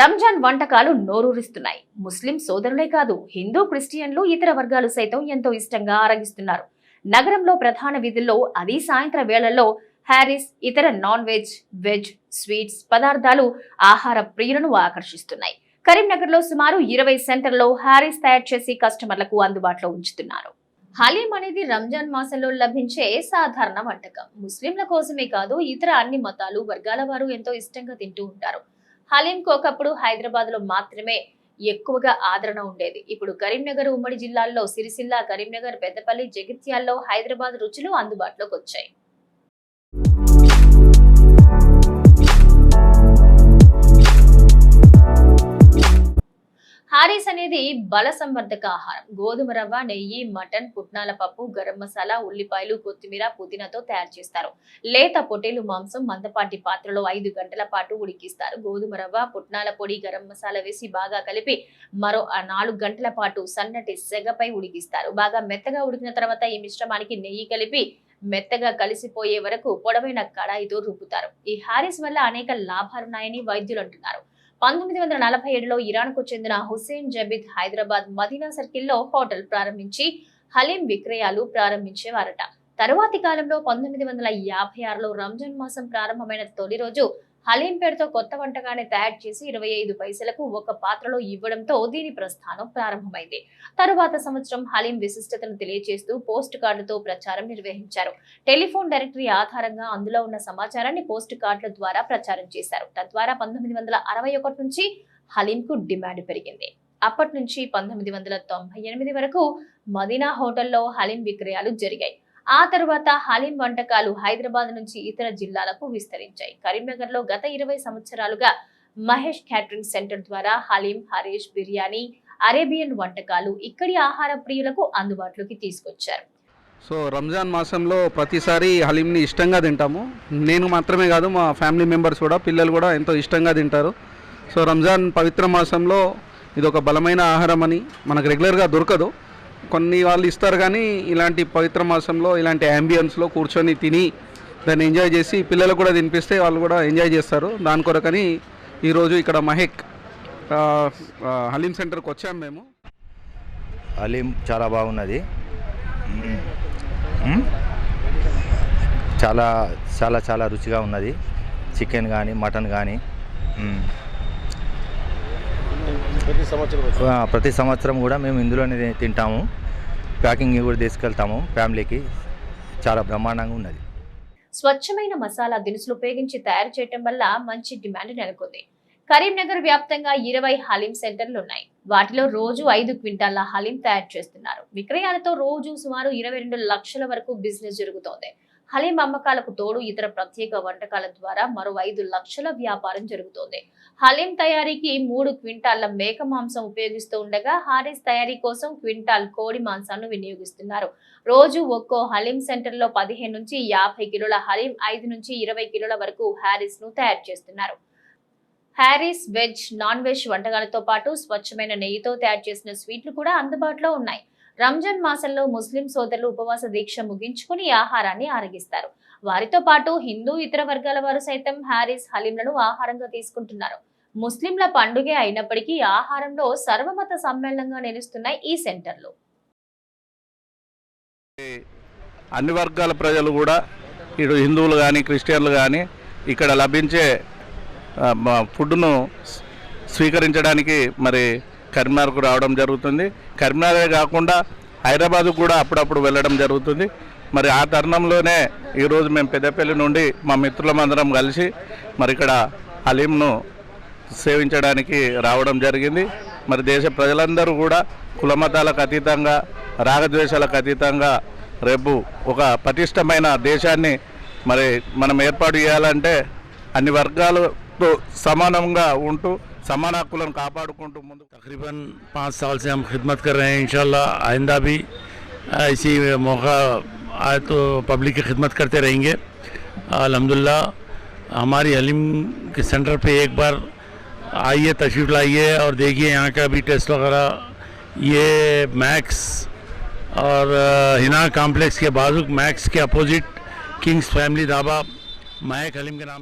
రంజాన్ వంటకాలు నోరూరిస్తున్నాయి. ముస్లిం సోదరులే కాదు హిందూ క్రిస్టియన్లు ఇతర వర్గాలు సైతం ఎంతో ఇష్టంగా ఆరగిస్తున్నారు. నగరంలో ప్రధాన వీధుల్లో అది సాయంత్రం వేళల్లో హ్యారిస్ ఇతర నాన్ వెజ్ వెజ్ స్వీట్స్ పదార్థాలు ఆహార ప్రియులను ఆకర్షిస్తున్నాయి. కరీంనగర్లో సుమారు ఇరవై సెంటర్లో హ్యారిస్ తయారు చేసి కస్టమర్లకు అందుబాటులో ఉంచుతున్నారు. హలీం అనేది రంజాన్ మాసంలో లభించే సాధారణ వంటకం. ముస్లింల కోసమే కాదు ఇతర అన్ని మతాలు వర్గాల వారు ఎంతో ఇష్టంగా తింటూ ఉంటారు. హలీంకు ఒకప్పుడు హైదరాబాద్లో మాత్రమే ఎక్కువగా ఆదరణ ఉండేది. ఇప్పుడు కరీంనగర్ ఉమ్మడి జిల్లాల్లో సిరిసిల్ల కరీంనగర్ పెద్దపల్లి జగిత్యాల్లో హైదరాబాద్ రుచులు అందుబాటులోకి వచ్చాయి. ఇది బల సంవర్ధక ఆహారం. గోధుమ రవ్వ నెయ్యి మటన్ పుట్నాల పప్పు గరం మసాలా ఉల్లిపాయలు కొత్తిమీర పుదీనాతో తయారు చేస్తారు. లేత పొటేలు మాంసం మందపాటి పాత్రలో ఐదు గంటల పాటు ఉడికిస్తారు. గోధుమ రవ్వ పుట్నాల పొడి గరం మసాలా వేసి బాగా కలిపి మరో నాలుగు గంటల పాటు సన్నటి సెగపై ఉడికిస్తారు. బాగా మెత్తగా ఉడికిన తర్వాత ఈ మిశ్రమానికి నెయ్యి కలిపి మెత్తగా కలిసిపోయే వరకు పొడవైన కడాయితో రుబ్బుతారు. ఈ హారిస్ వల్ల అనేక లాభాలున్నాయని వైద్యులు అంటున్నారు. పంతొమ్మిది వందల నలభై ఏడులో ఇరాన్కు చెందిన హుసేన్ జబీద్ హైదరాబాద్ మదీనా సర్కిల్లో హోటల్ ప్రారంభించి హలీం విక్రయాలు ప్రారంభించేవారట. తరువాతి కాలంలో పంతొమ్మిది వందల యాభై ఆరులో రంజాన్ మాసం ప్రారంభమైన తొలి రోజు హలీం పేరుతో కొత్త వంటకాన్ని తయారు చేసి ఇరవై ఐదు పైసలకు ఒక పాత్రలో ఇవ్వడంతో దీని ప్రస్థానం ప్రారంభమైంది. తరువాత సంవత్సరం హలీం విశిష్టతను తెలియజేస్తూ పోస్ట్ కార్డుతో ప్రచారం నిర్వహించారు. టెలిఫోన్ డైరెక్టరీ ఆధారంగా అందులో ఉన్న సమాచారాన్ని పోస్ట్ కార్డుల ద్వారా ప్రచారం చేశారు. తద్వారా పంతొమ్మిది వందల అరవై ఒకటి నుంచి హలీంకు డిమాండ్ పెరిగింది. అప్పటి నుంచి పంతొమ్మిది వందల తొంభై ఎనిమిది వరకు మదీనా హోటల్లో హలీం విక్రయాలు జరిగాయి. ఆ తర్వాత హలీం వంటకాలు హైదరాబాద్ నుంచి ఇతర జిల్లాలకు విస్తరించాయి. కరీంనగర్లో గత ఇరవై సంవత్సరాలుగా మహేష్ క్యాటరింగ్ సెంటర్ ద్వారా హలీం హరీష్ బిర్యానీ అరేబియన్ వంటకాలు ఇక్కడి ఆహార ప్రియులకు అందుబాటులోకి తీసుకొచ్చారు. సో రంజాన్ మాసంలో ప్రతిసారి హలీంని ఇష్టంగా తింటాము. నేను మాత్రమే కాదు మా ఫ్యామిలీ మెంబర్స్ కూడా పిల్లలు కూడా ఎంతో ఇష్టంగా తింటారు. సో రంజాన్ పవిత్ర మాసంలో ఇది ఒక బలమైన ఆహారం అని మనకు రెగ్యులర్గా దొరకదు. కొన్ని వాళ్ళు ఇస్తారు కానీ ఇలాంటి పవిత్ర మాసంలో ఇలాంటి అంబియన్స్లో కూర్చొని తిని దాన్ని ఎంజాయ్ చేసి పిల్లలు కూడా తినిపిస్తే వాళ్ళు కూడా ఎంజాయ్ చేస్తారు. దాని కొరకని ఈరోజు ఇక్కడ మహేక్ హలీం సెంటర్కి వచ్చాము మేము. హలీం చాలా బాగున్నది. చాలా చాలా చాలా రుచిగా ఉన్నది. చికెన్ కానీ మటన్ కానీ ప్రతి సంవత్సరం ఆ, ప్రతి సంవత్సరం కూడా మేము ఇందులోనే తింటాము. ప్యాకింగ్ కూడా తీసుకెళ్తాము ఫ్యామిలీకి. చాలా బ్రహ్మాండంగా ఉన్నది. స్వచ్ఛమైన మసాలా దినుసులు ఉపయోగించి తయారు చేయటం వల్ల మంచి డిమాండ్ నెలకొంది. కరీంనగర్ వ్యాప్తంగా ఇరవై హలీం సెంటర్లు ఉన్నాయి. వాటిలో రోజు ఐదు క్వింటాల హలీం తయారు చేస్తున్నారు. విక్రయాలతో రోజు సుమారు ఇరవై రెండు లక్షల వరకు బిజినెస్ జరుగుతోంది. హలీం అమ్మకాలకు తోడు ఇతర ప్రత్యేక వంటకాల ద్వారా మరో ఐదు లక్షల వ్యాపారం జరుగుతోంది. హలీం తయారీకి మూడు క్వింటాళ్ళ మేక మాంసం ఉపయోగిస్తూ ఉండగా హారీస్ తయారీ కోసం క్వింటాల్ కోడి మాంసాన్ని వినియోగిస్తున్నారు. రోజు ఒక్కో హలీం సెంటర్లో పదిహేను నుంచి యాభై కిలోల హలీం ఐదు నుంచి ఇరవై కిలోల వరకు హ్యారీస్ను తయారు చేస్తున్నారు. హ్యారీస్ వెజ్ నాన్ వెజ్ వంటకాలతో పాటు స్వచ్ఛమైన నెయ్యితో తయారు చేసిన స్వీట్లు కూడా అందుబాటులో ఉన్నాయి. రంజాన్ మాసంలో ముస్లిం సోదరులు ఉపవాస దీక్ష ముగించుకుని ఈ ఆహారాన్ని ఆరగిస్తారు. వారితో పాటు హిందూ ఇతర వర్గాల వారు సైతం హ్యారీస్ హలీంలను ఆహారంగా తీసుకుంటున్నారు. ముస్లింల పండుగే అయినప్పటికీ ఆహారంలో సర్వమత సమ్మేళనంగా నిలుస్తున్నాయి ఈ సెంటర్లు. అన్ని వర్గాల ప్రజలు కూడా ఇటు హిందువులు కానీ క్రిస్టియన్లు కానీ ఇక్కడ లభించే ఫుడ్ను స్వీకరించడానికి మరి కరీంనగర్కు రావడం జరుగుతుంది. కరీంనగరే కాకుండా హైదరాబాద్ కూడా అప్పుడప్పుడు వెళ్ళడం జరుగుతుంది. మరి ఆ తరుణంలోనే ఈరోజు మేము పెద్దపల్లి నుండి మా మిత్రులమందరం కలిసి మరి ఇక్కడ హలీంను సేవించడానికి రావడం జరిగింది. మరి దేశ ప్రజలందరూ కూడా కులమతాలకు అతీతంగా రాగద్వేషాలకు అతీతంగా రేపు ఒక పటిష్టమైన దేశాన్ని మరి మనం ఏర్పాటు చేయాలంటే అన్ని వర్గాలతో సమానంగా ఉంటూ समान हकूल का तकरीबन पाँच साल से हम खिदमत कर रहे हैं इन आइंदा भी इसी मौका आए तो पब्लिक की खिदमत करते रहेंगे। अलहमदिल्ला हमारी हलीम के सेंटर पे एक बार आइए, तशरीफ़ लाइए और देखिए यहाँ का भी टेस्ट वगैरह। ये मैक्स और हिना कॉम्प्लेक्स के बाजुक मैक्स के opposite kings family dhaba Mehak haleem के नाम